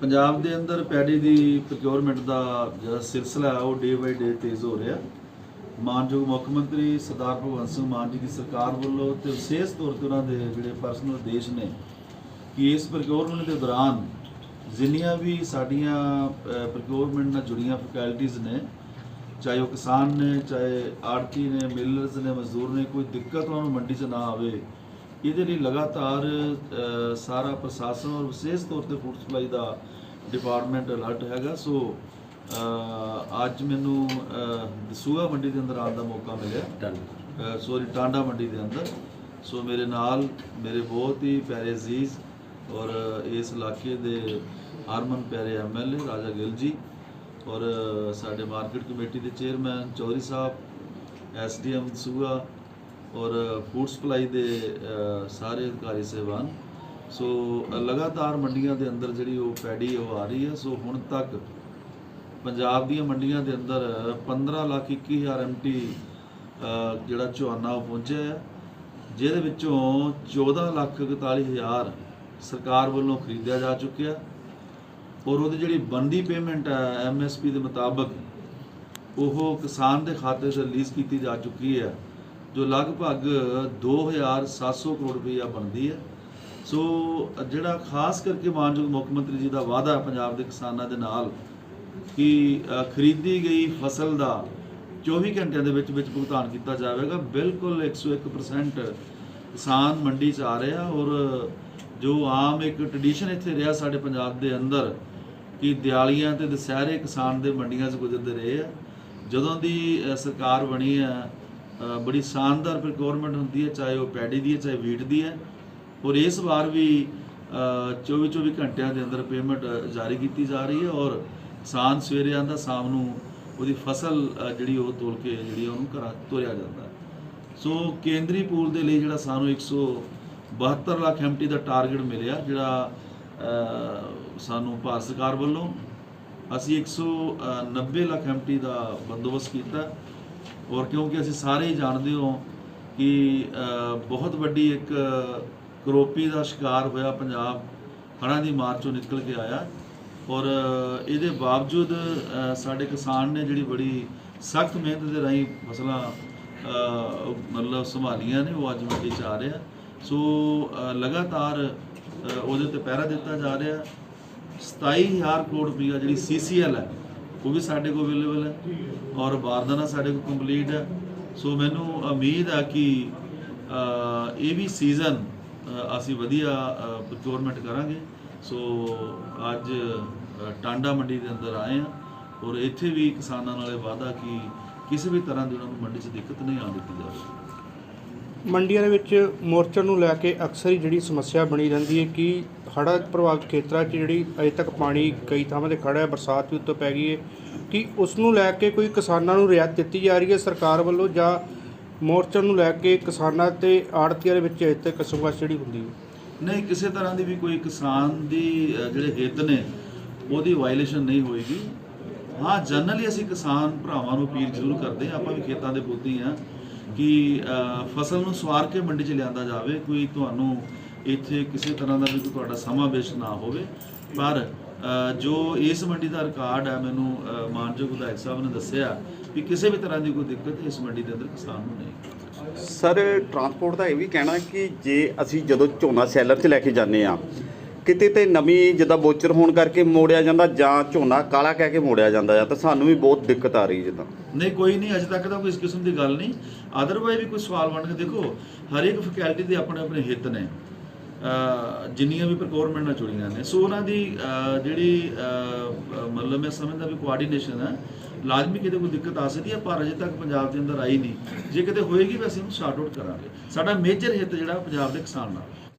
ਪੰਜਾਬ ਦੇ ਅੰਦਰ ਪੈਡੀ ਦੀ ਪ੍ਰੋਕਿਉਰਮੈਂਟ ਦਾ ਜਿਹੜਾ ਸਿਲਸਿਲਾ ਹੈ, ਉਹ ਡੇ ਬਾਈ ਡੇ ਤੇਜ਼ ਹੋ ਰਿਹਾ। ਮਾਨਯੋਗ ਮੁੱਖ ਮੰਤਰੀ ਸਰਦਾਰ ਭਗਵੰਤ ਸਿੰਘ ਮਾਨ ਜੀ ਦੀ ਸਰਕਾਰ ਵੱਲੋਂ ਤੇ ਵਿਸ਼ੇਸ਼ ਤੌਰ ਤੇ ਉਹਨਾਂ ਦੇ ਜਿਹੜੇ ਪਰਸਨਲ ਉਦੇਸ਼ ਨੇ ਕਿ ਇਸ ਪ੍ਰੋਕਿਉਰਮੈਂਟ ਦੇ ਦੌਰਾਨ ਜਿੰਨੀਆਂ ਵੀ ਸਾਡੀਆਂ ਪ੍ਰੋਕਿਉਰਮੈਂਟ ਨਾਲ ਜੁੜੀਆਂ ਫੈਕਲਟੀਆਂ ਨੇ, ਚਾਹੇ ਉਹ ਕਿਸਾਨ ਨੇ, ਚਾਹੇ ਆੜਤੀ ਨੇ ਮਿਲਰਸ ਨੇ, ਮਜ਼ਦੂਰ ਨੇ, ਕੋਈ ਦਿੱਕਤ ਉਹਨਾਂ ਨੂੰ ਮੰਡੀ 'ਚ ਨਾ ਆਵੇ ਇਹਦੇ ਲਈ ਲਗਾਤਾਰ ਸਾਰਾ ਪ੍ਰਸ਼ਾਸਨ ਔਰ ਵਿਸ਼ੇਸ਼ ਤੌਰ ਤੇ ਫੂਡ ਸਪਲਾਈ ਦਾ ਡਿਪਾਰਟਮੈਂਟ ਅਲਰਟ ਹੈਗਾ। ਸੋ ਅੱਜ ਮੈਨੂੰ ਅ, ਦਸੂਹਾ ਮੰਡੀ ਦੇ ਅੰਦਰ ਆਉਣ ਦਾ ਮੌਕਾ ਮਿਲਿਆ। ਸੋਰੀ ਟਾਂਡਾ ਮੰਡੀ ਦੇ ਅੰਦਰ। ਸੋ ਮੇਰੇ ਨਾਲ ਮੇਰੇ ਬਹੁਤ ਹੀ ਪਿਆਰੇ ਅਜ਼ੀਜ਼ ਔਰ ਇਸ ਇਲਾਕੇ ਦੇ ਹਰਮਨ ਪਿਆਰੇ ਐਮਐਲਏ ਰਾਜਾ ਗਿੱਲ ਜੀ ਔਰ ਸਾਡੇ ਮਾਰਕੀਟ ਕਮੇਟੀ ਦੇ ਚੇਅਰਮੈਨ ਚੌਧਰੀ ਸਾਹਿਬ ਐਸਡੀਐਮ ਦਸੂਹਾ ਔਰ ਫੂਡ ਸਪਲਾਈ ਦੇ ਸਾਰੇ ਅਧਿਕਾਰੀ ਸਹਿਬਾਨ। ਸੋ ਲਗਾਤਾਰ ਮੰਡੀਆਂ ਦੇ ਅੰਦਰ ਜਿਹੜੀ ਉਹ ਪੈੜੀ ਉਹ ਆ ਰਹੀ ਹੈ। ਸੋ, ਹੁਣ ਤੱਕ ਪੰਜਾਬ ਦੀਆਂ ਮੰਡੀਆਂ ਦੇ ਅੰਦਰ 15 ਲੱਖ 21 ਹਜ਼ਾਰ ਐਮਟੀ ਜਿਹੜਾ ਝੋਨਾ ਉਹ ਪਹੁੰਚਿਆ ਹੈ, ਜਿਹਦੇ ਵਿੱਚੋਂ 14 ਲੱਖ 41 ਹਜ਼ਾਰ ਸਰਕਾਰ ਵੱਲੋਂ ਖਰੀਦਿਆ ਜਾ ਚੁੱਕਿਆ ਔਰ ਉਹਦੀ ਜਿਹੜੀ ਬੰਦੀ ਪੇਮੈਂਟ ਹੈ ਐਮਐਸਪੀ ਦੇ ਮੁਤਾਬਕ ਉਹ ਕਿਸਾਨ ਦੇ ਖਾਤੇ 'ਚ ਰਿਲੀਜ਼ ਕੀਤੀ ਜਾ ਚੁੱਕੀ ਹੈ। ਜੋ ਲਗਭਗ 2700 ਕਰੋੜ ਰੁਪਈਆ ਬਣਦੀ ਹੈ। ਸੋ ਜਿਹੜਾ ਖਾਸ ਕਰਕੇ ਮਾਨਯੋਗ ਮੁੱਖ ਮੰਤਰੀ ਜੀ ਦਾ ਵਾਅਦਾ ਪੰਜਾਬ ਦੇ ਕਿਸਾਨਾਂ ਦੇ ਨਾਲ ਕਿ ਖਰੀਦੀ ਗਈ ਫਸਲ ਦਾ 24 ਘੰਟਿਆਂ ਦੇ ਵਿੱਚ ਵਿੱਚ ਭੁਗਤਾਨ ਕੀਤਾ ਜਾਵੇਗਾ। ਬਿਲਕੁਲ 101% ਕਿਸਾਨ ਮੰਡੀ 'ਚ ਆ ਰਿਹਾ ਔਰ ਜੋ ਆਮ ਇੱਕ ਟ੍ਰੈਡੀਸ਼ਨ ਇੱਥੇ ਰਿਹਾ ਸਾਡੇ ਪੰਜਾਬ ਦੇ ਅੰਦਰ ਕਿ ਦਿਵਾਲੀਆਂ ਤੇ ਦੁਸਹਿਰੇ ਕਿਸਾਨ ਦੇ ਮੰਡੀਆਂ 'ਚ ਗੁਜ਼ਰਦੇ ਰਹੇ ਆ। ਜਦੋਂ ਦੀ ਸਰਕਾਰ ਬਣੀ ਹੈ ਬੜੀ ਸ਼ਾਨਦਾਰ ਪ੍ਰੋਕਿਉਰਮੈਂਟ ਹੁੰਦੀ ਹੈ, ਚਾਹੇ ਉਹ ਪੈਡੀ ਦੀ ਹੈ, ਚਾਹੇ ਵੀਟ ਦੀ ਹੈ। ਔਰ ਇਸ ਵਾਰ ਵੀ 24 24 ਘੰਟਿਆਂ ਦੇ ਅੰਦਰ ਪੇਮੈਂਟ ਜਾਰੀ ਕੀਤੀ ਜਾ ਰਹੀ ਹੈ ਔਰ ਕਿਸਾਨ ਸਵੇਰੇ ਆਂਦਾ ਸ਼ਾਮ ਨੂੰ ਉਹਦੀ ਫਸਲ ਜਿਹੜੀ ਉਹ ਤੋਲ ਕੇ ਜਿਹੜੀ ਉਹਨੂੰ ਘਰਾਂ ਤੋਰਿਆ ਜਾਂਦਾ ਸੋ ਕੇਂਦਰੀ ਪੂਲ ਦੇ ਲਈ ਜਿਹੜਾ ਸਾਨੂੰ 172 ਲੱਖ ਐਮਟੀ ਦਾ ਟਾਰਗੇਟ ਮਿਲਿਆ, ਜਿਹੜਾ ਸਾਨੂੰ ਭਾਰਤ ਸਰਕਾਰ ਵੱਲੋਂ ਅਸੀਂ 190 ਲੱਖ ਐਮਟੀ ਦਾ ਬੰਦੋਬਸਤ ਕੀਤਾ। ਔਰ ਕਿਉਂਕਿ ਅਸੀਂ ਸਾਰੇ ਹੀ ਜਾਣਦੇ ਹਾਂ ਕਿ ਬਹੁਤ ਵੱਡੀ ਇੱਕ ਕਰੋਪੀ ਦਾ ਸ਼ਿਕਾਰ ਹੋਇਆ ਪੰਜਾਬ ਹੜ੍ਹਾਂ ਦੀ ਮਾਰ ਚੋਂ ਨਿਕਲ ਕੇ ਆਇਆ। ਔਰ ਇਹਦੇ ਬਾਵਜੂਦ ਸਾਡੇ ਕਿਸਾਨ ਨੇ ਜਿਹੜੀ ਬੜੀ ਸਖਤ ਮਿਹਨਤ ਦੇ ਰਾਹੀਂ ਫਸਲਾਂ ਮਤਲਬ ਸੰਭਾਲੀਆਂ ਨੇ, ਉਹ ਅੱਜ ਮੰਡੀ ਚ ਆ ਰਿਹਾ ਸੋ ਲਗਾਤਾਰ ਉਹਦੇ ਤੇ ਪਹਿਰਾ ਦਿੱਤਾ ਜਾ ਰਿਹਾ। 27000 ਕਰੋੜ ਰੁਪਈਆ ਜਿਹੜੀ ਸੀਸੀਐਲ ਹੈ ਉਹ ਵੀ ਸਾਡੇ ਕੋਲ ਅਵੇਲੇਬਲ ਹੈ ਔਰ ਬਾਰਦਾਨਾ ਸਾਡੇ ਕੋਲ ਕੰਪਲੀਟ ਹੈ। ਸੋ ਮੈਨੂੰ ਉਮੀਦ ਹੈ ਕਿ ਇਹ ਵੀ ਸੀਜ਼ਨ ਅਸੀਂ ਵਧੀਆ ਪ੍ਰੋਕਿਉਰਮੈਂਟ ਕਰਾਂਗੇ। ਸੋ ਅੱਜ ਟਾਂਡਾ ਮੰਡੀ ਦੇ ਅੰਦਰ ਆਏ ਹਾਂ ਔਰ ਇੱਥੇ ਵੀ ਕਿਸਾਨਾਂ ਨਾਲ ਇਹ ਵਾਅਦਾ ਕਿ ਕਿਸੇ ਵੀ ਤਰ੍ਹਾਂ ਦੀ ਉਹਨਾਂ ਨੂੰ ਮੰਡੀ 'ਚ ਦਿੱਕਤ ਨਹੀਂ ਆਉਣ ਦਿੱਤੀ ਜਾਵੇਗੀ ਮੰਡੀਆਂ ਦੇ ਵਿੱਚ ਮੋਰਚਰ ਨੂੰ ਲੈ ਕੇ ਅਕਸਰ ਹੀ ਜਿਹੜੀ ਸਮੱਸਿਆ ਬਣੀ ਰਹਿੰਦੀ ਹੈ ਕਿ ਹੜ੍ਹਾਂ ਪ੍ਰਭਾਵਿਤ ਖੇਤਰਾਂ 'ਚ ਜਿਹੜੀ ਅਜੇ ਤੱਕ ਪਾਣੀ ਕਈ ਥਾਵਾਂ ਤੇ ਖੜਾ ਹੈ, ਬਰਸਾਤ ਵੀ ਉੱਤੋਂ ਪੈ ਗਈ ਹੈ। ਕਿ ਉਸ ਨੂੰ ਲੈ ਕੇ ਕੋਈ ਕਿਸਾਨਾਂ ਨੂੰ ਰਿਆਇਤ ਦਿੱਤੀ ਜਾ ਰਹੀ ਹੈ ਸਰਕਾਰ ਵੱਲੋਂ ਜਾਂ ਮੋਰਚਾ ਨੂੰ ਲੈ ਕੇ ਕਿਸਾਨਾਂ ਤੇ ਆੜਤੀਆਂ ਦੇ ਵਿੱਚ ਅਜੇ ਤੱਕ ਸੰਘਰਸ਼ ਜਿਹੜੀ ਹੁੰਦੀ ਹੈ? ਨਹੀਂ, ਕਿਸੇ ਤਰ੍ਹਾਂ ਦੀ ਵੀ ਕੋਈ ਕਿਸਾਨ ਦੀ ਜਿਹੜੇ ਹਿੱਤ ਨੇ, ਉਹਦੀ ਵਾਇਲੇਸ਼ਨ ਨਹੀਂ ਹੋਏਗੀ। ਹਾਂ ਜਨਰਲੀ ਅਸੀਂ ਕਿਸਾਨ ਭਰਾਵਾਂ ਨੂੰ ਅਪੀਲ ਜ਼ਰੂਰ ਕਰਦੇ ਹਾਂ, ਆਪਾਂ ਵੀ ਖੇਤਾਂ ਦੇ ਪੁੱਤੀ ਆ ਕਿ ਫਸਲ ਨੂੰ ਸਵਾਰ ਕੇ ਮੰਡੀ 'ਚ ਲਿਆਂਦਾ ਜਾਵੇ, ਕੋਈ ਤੁਹਾਨੂੰ ਇੱਥੇ ਕਿਸੇ ਤਰ੍ਹਾਂ ਦਾ ਵੀ ਕੋਈ ਤੁਹਾਡਾ ਸਮਾਂ ਵੇਸਟ ਨਾ ਹੋਵੇ। ਪਰ ਜੋ ਇਸ ਮੰਡੀ ਦਾ ਰਿਕਾਰਡ ਹੈ ਮੈਨੂੰ ਮਾਨਯੋਗ ਵਿਧਾਇਕ ਸਾਹਿਬ ਨੇ ਦੱਸਿਆ ਵੀ ਕਿਸੇ ਵੀ ਤਰ੍ਹਾਂ ਦੀ ਕੋਈ ਦਿੱਕਤ ਇਸ ਮੰਡੀ ਦੇ ਅੰਦਰ ਕਿਸਾਨ ਨੂੰ ਨਹੀਂ। ਸਰ ਟਰਾਂਸਪੋਰਟ ਦਾ ਇਹ ਵੀ ਕਹਿਣਾ ਕਿ ਜੇ ਅਸੀਂ ਜਦੋਂ ਝੋਨਾ ਸੈਲਰ 'ਚ ਲੈ ਕੇ ਜਾਂਦੇ ਆ ਕਿਤੇ ਤੇ ਨਵੀਂ ਜਿੱਦਾਂ ਬੋਚਰ ਹੋਣ ਕਰਕੇ ਮੋੜਿਆ ਜਾਂਦਾ ਜਾਂ ਝੋਨਾ ਕਾਲਾ ਕਹਿ ਕੇ ਮੋੜਿਆ ਜਾਂਦਾ ਆ ਤਾਂ ਸਾਨੂੰ ਵੀ ਬਹੁਤ ਦਿੱਕਤ ਆ ਰਹੀ ਜਿੱਦਾਂ। ਨਹੀਂ ਕੋਈ ਨਹੀਂ ਅਜੇ ਤੱਕ ਤਾਂ ਕੋਈ ਇਸ ਕਿਸਮ ਦੀ ਗੱਲ ਨਹੀਂ। ਅਦਰਵਾਈਜ਼ ਵੀ ਕੋਈ ਸਵਾਲ ਬਣ ਕੇ ਦੇਖੋ ਹਰ ਇੱਕ ਫੈਕਲਟੀ ਦੇ ਆਪਣੇ ਆਪਣੇ ਹਿੱਤ ਨੇ। ਜਿੰਨੀਆਂ ਵੀ ਪ੍ਰੋਕੁਰਮੈਂਟ ਨਾਲ ਜੁੜੀਆਂ ਨੇ। ਸੋ ਉਹਨਾਂ ਦੀ ਜਿਹੜੀ ਮਤਲਬ ਮੈਂ ਸਮਝਦਾ ਵੀ ਕੋਆਰਡੀਨੇਸ਼ਨ ਹੈ, ਲਾਜ਼ਮੀ ਕਿਤੇ ਕੋਈ ਦਿੱਕਤ ਆ ਸਕਦੀ ਹੈ, ਪਰ ਅਜੇ ਤੱਕ ਪੰਜਾਬ ਦੇ ਅੰਦਰ ਆਈ ਨਹੀਂ। ਜੇ ਕਿਤੇ ਹੋਏਗੀ ਵੈਸੇ ਉਹਨੂੰ ਸ਼ਾਰਟ ਆਊਟ ਕਰਾਂਗੇ। ਸਾਡਾ ਮੇਜਰ ਹਿੱਤ ਜਿਹੜਾ ਪੰਜਾਬ ਦੇ ਕਿਸਾਨ ਨਾਲ।